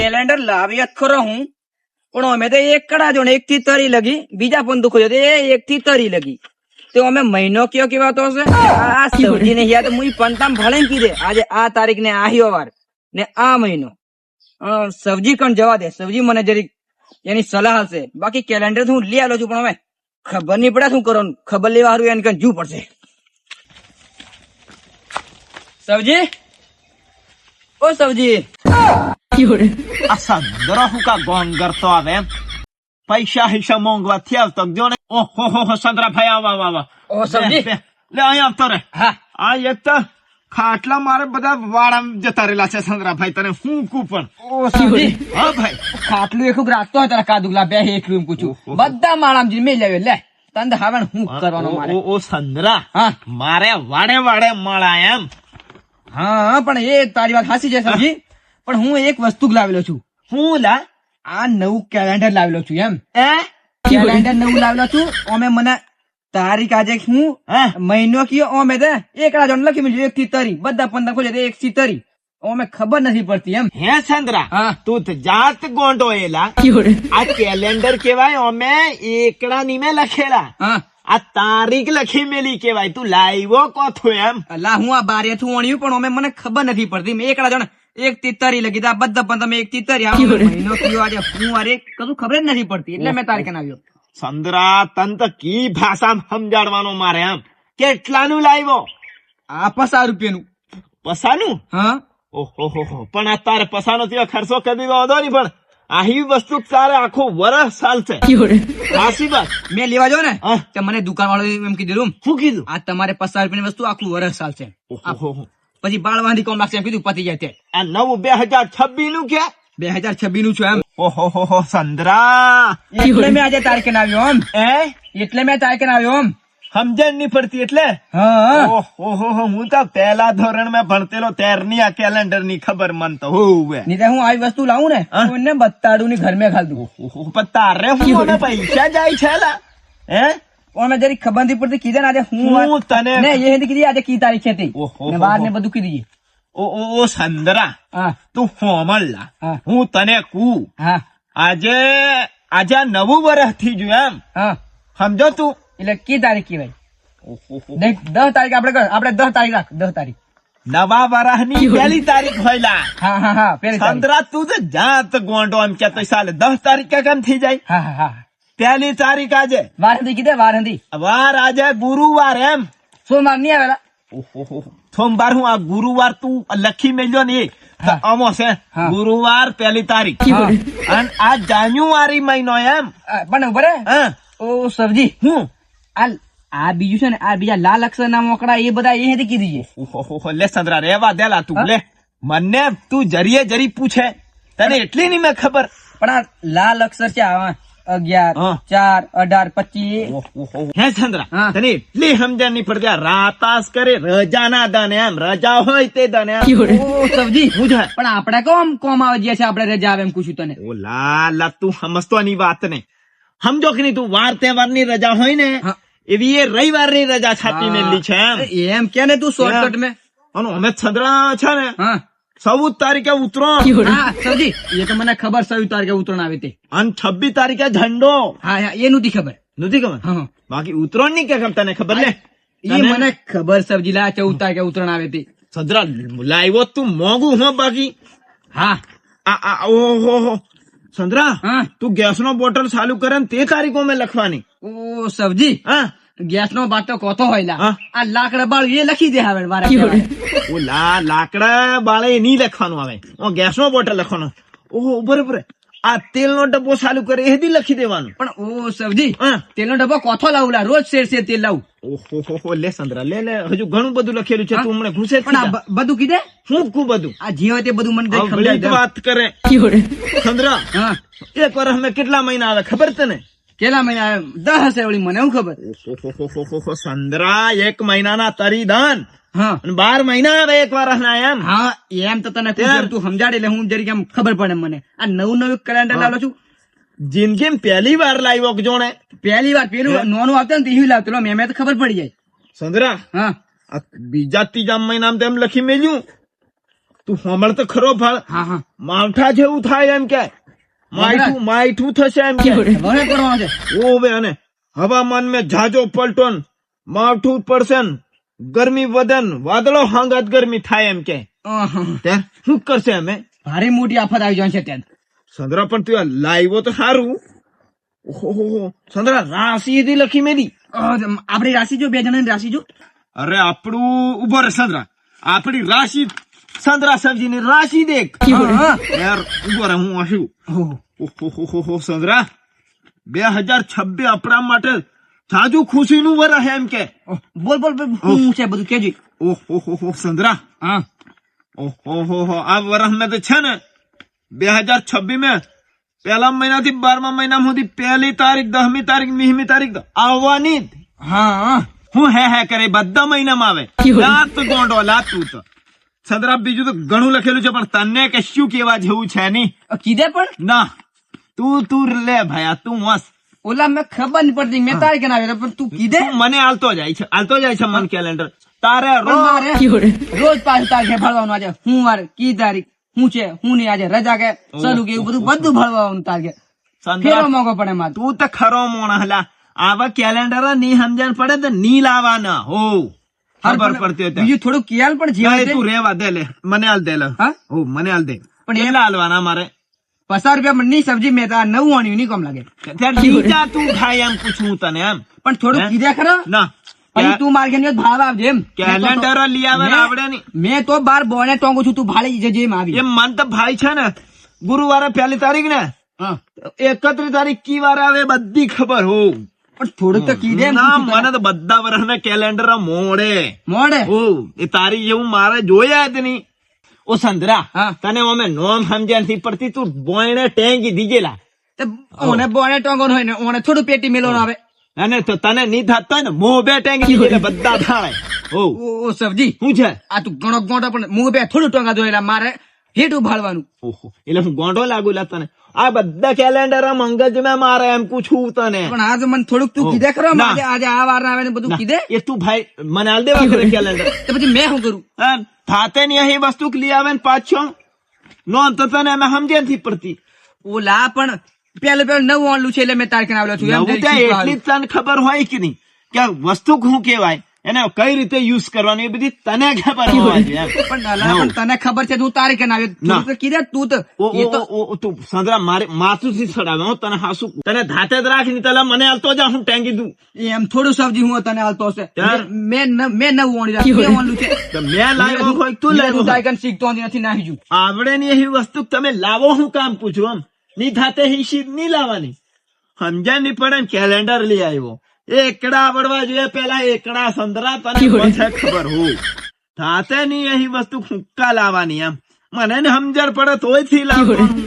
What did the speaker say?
Calendar લાવી ખરો હું. પણ અમે તો એક કડા એક થી તરી લગી. બીજા પણ દુખો એ એક થી તરી લગી. તો અમે મહિનો કયો કેવાતો હશે? આ સબ્જી ને યાદ મુઈ પંતામ ભલે કીધે આજે આ તારીખ ને આહ્યો વાર ને આ મહિનો. અ, સબ્જી કણ જવા દે. સબ્જી મને જરી એની સલાહ હશે. બાકી કેલેન્ડર હું લઈ આલો છું પણ અમે ખબર નહીં પડે શું કરવાનું. ખબર લેવા હારું એને કઈ જવું પડશે. સબજી ઓ સબ્જી આ સંદરો હું કા ગોંગ કરતો આવે એમ પૈસા હિસા મોંઘવા થયા તો જો ને ઓહો હો હો સંદરા ભાઈ આવા આવા ઓ સબ્જી લે, અહીંયા આવતો રે હા આ એક તો ખાટલા મારે બધા વાળા જતા રહેલા છે સંદરા ભાઈ તને હું કુ પણ ઓ સબ્જી હા ભાઈ ખાટલું એકલું રાખતો હોય તારા કાદુગલા બે એકલું એમ પૂછું. બધા માળામ જી મેં લાવ્યો લે. તંદ હવે હું કરવાનો મારે? ઓ, સંદરા. હા. મારે વાડે વાડે મળા એમ. હા પણ એ તારી વાત હાસી છે સબ્જી પણ હું એક વસ્તુ લાવેલો છું. હું લા આ નવું કેલેન્ડર લાવેલો છું એમ. કેલેન્ડર નવું લાવેલો છું. અમે મને તારીખ આજે હું મહિનો કયો? ઓમે તે એક જણ લખી મળ્યું એક થી તરી. બધા પંદર ખોલે એક થી તરી. ઓમે ખબર નથી પડતી એમ. હે સંદરા તું જાત ગોંડો એલા આ કેલેન્ડર કેવાય અમે એકડા ની મેં લખેલા. હા. આ તારીખ લખી મેલી કેવાય તું લાવ્યો કોથો એમ. અલા હું આ બારે થું અણ્યું પણ અમે મને ખબર નથી પડતી. મેં એકડા જણ એક તિતરી તરી લખી દા બધા પણ તમે એક તિતરી તરી મહિનો કયો આજે હું અરે કશું ખબર જ નથી પડતી. એટલે મેં તારીખ આવ્યો. સંદરા તંત કી ભાષા સમજાડવાનો મારે એમ. કેટલાનું લાવ્યો? આ પસાર રૂપિયાનું. પસાનું? હા. ઓહો હો હો. પણ આ તારે પસાનો થયો ખર્ચો કરી વાંધો નહીં પણ આહી વસ્તુ તારે આખો વરસ ચાલશે. વાત. મેં લેવા જો ને તો મને દુકાન વાળો એમ કીધું શું કીધું? આ તમારે પસાર રૂપિયાની વસ્તુ આખું વરસ ચાલશે. ઓહો. પછી બાળ વાંધી કોમ લાગશે એમ કીધું પતી જાય તે આ નવું બે હજાર છવ્વીસનું કે? બે હજાર છવ્વીસનું છું એમ. ઓહો હો હો સંદરા! એટલે મેં આજે તારીખે આવ્યો એમ. એ એટલે મેં તારીખે આવ્યો એમ. સમજણ નહીં પડતી એટલે? હા. ઓહો હો તો પહેલા ધોરણમાં ભણતેલો તેરની આ કેલેન્ડરની ખબર મન તો હોવે. નહીં હું આવી વસ્તુ લાવું ને એને બતાડું ની ઘર મેં ખાધું. તારે હું પૈસા જાય છે હે? પણ મેં જરી ખબંધી પડતી કીધે ને આજે હું તને ને એ hindi કીધી આજે કી તારીખ છે તે? ને બાર ને બધું કીધી. ઓ ઓ ઓ સંદરા. તું હોમણ લા. હું. તને કુ. આજે આજે નવું વર્ષથી જો એમ. સમજો તું. એટલે કી તારીખ કહેવાય? દેખ દસ તારીખ આપણે આપણે દસ તારીખ રાખ દસ તારીખ. નવા વર્ષની પહેલી તારીખ હોયલા હા હા હા સંદરા તું તો જાત ગોંડો એમ કેતો સાલે દસ તારીખ કે કેમ થઈ જાય? હા હા હા. પહેલી તારીખ આજે. વાર હતી કીધે વાર હતી વાર આજે ગુરુવાર એમ. સોમવાર નહીં આવેલા? ઓહો, સોમવાર હું આ ગુરુવાર તું લખી મેલ્યો ને અમો છે. ગુરુવાર પહેલી તારીખ. અને આ જાન્યુઆરી મહિનો એમ. પણ ઊભો ઓ સરજી. હું? આ આ બીજું છે ને આ બીજા લાલ અક્ષર ના મોકડા એ બધા એ હતી કીધી છે. લે સંદરા રેવા દેલા તું. લે. મને તું જરીએ જરી પૂછે. તને એટલી નહીં મેં ખબર. પણ આ લાલ અક્ષર છે આવા. અગિયાર ચાર અઢાર પચીસ. હે ચંદ્રા તને એટલી સમજણ નહીં પડતી રાતાસ કરે રજા ના દને એમ રજા હોય તે દને એમ ઓ સબ્જી હું છે પણ આપણે કોમ કોમ આવે જે છે આપણે રજા આવે એમ પૂછ્યું તને. ઓ લા લા તું સમજતો ની વાત ને. સમજો કે નહીં તું વાર તહેવારની રજા હોય ને એવી એ રવિવારની રજા છાપી મેલી છે એમ. એમ કે ને તું શોર્ટકટ મેં. અમે છંદરા છે ને હા. ચૌદ તારીખે ઉતરણ હા સબ્જી એ તો મને ખબર ચૌદ તારીખે ઉતરણ આવે તે અને છવ્વીસ તારીખે ઝંડો. હા હા એ નથી ખબર. નથી ખબર? હા હા. બાકી ઉતરણની ક્યાં તને ખબર ને? એ મને ખબર સબજી લા ચૌદ તારીખે ઉતરણ આવે તે સદરા લાવ્યો તું મોંઘું હો બાકી. હા. આ આ ઓહો હો સંદ્રા હા. તું ગેસ નો બોટલ ચાલુ કરે તે તારીખો મેં લખવાની. ઓ સબજી. હા. ગેસ નો બાટો કોતો હોય લા આ લાકડા બાળ એ લખી દે હવે મારા. ઓ લા લાકડા બાળે નહીં લખવાનું આવે. ઓ ગેસ નો બોટલ લખવાનો. ઓહો બરોબર આ તેલ નો ડબ્બો ચાલુ કરે એ દી લખી દેવાનું. પણ ઓ સબજી તેલ તેલનો ડબ્બો કોથો લાવું લા રોજ શેર શેર તેલ લાવું. ઓહો હો હો લે સંદ્રા લે લે. હજુ ઘણું બધું લખેલું છે તું મને ઘૂસે પણ બધું કીધે? શું કું બધું? આ જીવ તે બધું મને દે. વાત કરે. સંદ્રા હા. એક વાર અમે કેટલા મહિના આવે ખબર તને? કેટલા મહિના? દસ હશે વળી મને એવું ખબર. સંદ્રા એક મહિનાના તરી દાન હા. અને બાર મહિના આવે એક વાર એમ. હા એમ તો તને તું સમજાડે એટલે હું જરી કેમ ખબર પડે મને. આ નવું નવું કેલેન્ડર. લાવો છું. જિંદગી પહેલી વાર લાવ્યો જોણે. પહેલી વાર પેલું નોનું આવતું ને તે લાવતો. મેં તો ખબર પડી જાય. સંદ્રા હા. બીજા ત્રીજા મહિનામાં તેમ લખી મેલ્યું. તું હમણાં તો ખરો ફળ હા હા. માવઠા જેવું થાય એમ કે. માયઠું માઠું થશે એમ કે. વરે પડવાનો છે. ઓ બે અને હવામાન મેં જાજો પલટોન માઠું માવઠું પડશે ગરમી વધન વાદળો હાંગાત ગરમી થાય એમ કે. શું કરશે અમે? ભારે મોટી આફત આવી જાય છે ત્યાં. સંદ્રા પણ તું લાવ્યો તો સારું. ઓહો સંદ્રા રાશિ હતી લખી મેં અ, આપણી રાશિ જો બે જણા રાશિ જો. અરે આપણું ઊભો રે સંદ્રા. આપણી રાશિ સંદ્રા સબ્જીની રાશી દેખ યાર ઊભો રે હું આશું ઓહો. સંતરા બે હજાર છબ્બીસ આપણા માટે જાજુ ખુશીનું હે એમ કે. બોલ બોલ બોલ હું છે બધું કેજી. ઓહો સંતરા હા. ઓહો આ વરસ મેં તો છે ને બે હજાર છવ્વીસ મેં પહેલા મહિનાથી બારમા મહિના સુધી પહેલી તારીખ દસમી તારીખ વીસમી તારીખ આવવાની હા હા. હું હે હે કરે બધા મહિનામાં આવે. લાત ગોંડો લાત તું તો સંદ્રા બીજું તો ઘણું લખેલું છે પણ તને કશું કેવા જેવું છે નહીં કીધે પણ? ના. તું તું લે ભાઈ તું મસ્ત. ઓલા મેં ખબર નહીં પડતી મેં તારે કેના આવ્યો પણ તું કીધે? મને આલતો જાય છે આલતો જાય છે મન કેલેન્ડર તારે રોજ રોજ પાછું તારીખે ભરવાનું આજે. હું વાર કી તારીખ હું છે હું નહીં આજે રજા કે ચાલુ કે એવું બધું બધું ભરવાનું તારીખે ફેરો મોકો પડે મારે. તું તો ખરો મોણ હલા આવા કેલેન્ડરની સમજણ પડે તો નહીં લાવવાના હો. ખબર પડતી હતી બીજું થોડું કિયાલ પણ ના, તું રેવા દે લે. મને હાલ દે લે. હા? હો મને હાલ દે. પણ એ- હાલવાના મારે. પચાસ રૂપિયા પણ સબ્જી મેં નવું આણ્યું કમ લાગે. બીજા તું ખાય એમ પૂછું તને એમ. પણ થોડું કીધા ખરા? ના. તું ભાવ આવજે એમ. કેલેન્ડર લઈ આવે મેં- આવડે નહીં મેં તો બાર બોને ટોંગું છું તું ભાડી જજે એમ આવી. એમ મન તો ભાઈ છે ને. ગુરુવારે પહેલી તારીખ ને. એકત્રીસ તારીખ કી વાર આવે બધી ખબર હો પણ થોડુંક તો કીધે ના મને તો બધા વર્ષના કેલેન્ડર મોડે. મોડે? ઓ એ તારી જેવું મારે જોયા જ નહીં ઓ સંધરા તને અમે નોમ સમજ્યા નથી પડતી તું બોયણે ટેંગી દીજેલા ઓને બોણે ટોંગો હોય ને ઓને થોડું પેટી મેલો આવે. અને તો તને નહીં થતો ને મો બે ટેંગી એટલે બધા થાય ઓ ઓ ઓ સબ્જી શું છે? આ તું ઘણો ગોંડો પણ મું બે થોડું ટોંગા જોયેલા મારે હેઠું ઓહો એટલે હું ગોંડો લાગુ લા તને. આ બધા કેલેન્ડર મગજ મેં મારે એમ પૂછું તને. પણ આજ મને થોડુંક તું કીધે ખરો આજે આજે આ વાર આવે ને બધું કીધે? એ તું ભાઈ મને હાલ દેવા કરે કેલેન્ડર તો પછી મેં શું કરું? થાતે ની અહીં વસ્તુ લઈ આવે ને પાછો નોંધ તો તને અમે સમજે નથી પડતી. ઓલા પણ પેલું પેલું નવું આણલું છે એટલે મેં તારખે આવેલો છું. એટલી તને ખબર હોય કે નહીં? કે વસ્તુ શું કહેવાય? એને કઈ રીતે યુઝ કરવાની એ બધી તને ખબર. પણ તને ખબર છે તું તારીખે ના આવ્યો? ના. થોડુંક તો કીધે તું તો. તો સંદરા મારે માથું થી સડાવે હું તને હાસુ. તને ધાતે જ રાખી તલા મને હાલતો જા હું ટેંગી દઉં. એમ થોડું સબ્જી હું તને હાલતો હશે. મેં મેં નવું ઓણી રાખ્યું. મેં આણલું છે. મેં લાવ્યો હોય તું લાવ્યો. તારીખે શીખતો નથી નાખી જુ આવડે ની એવી વસ્તુ તમે લાવો હું કામ પૂછું એમ. ની ધાતે હિશી નહીં લાવવાની. સમજણ નહીં પડે કેલેન્ડર લઈ આવ્યો. એકડા આવડવા જોઈએ પેલા એકડા સંદરા તને ખબર હું? થાતે ની એ વસ્તુ ફૂંકા લાવવાની એમ. મને ને સમજણ પડે તોયથી લાવવાનું.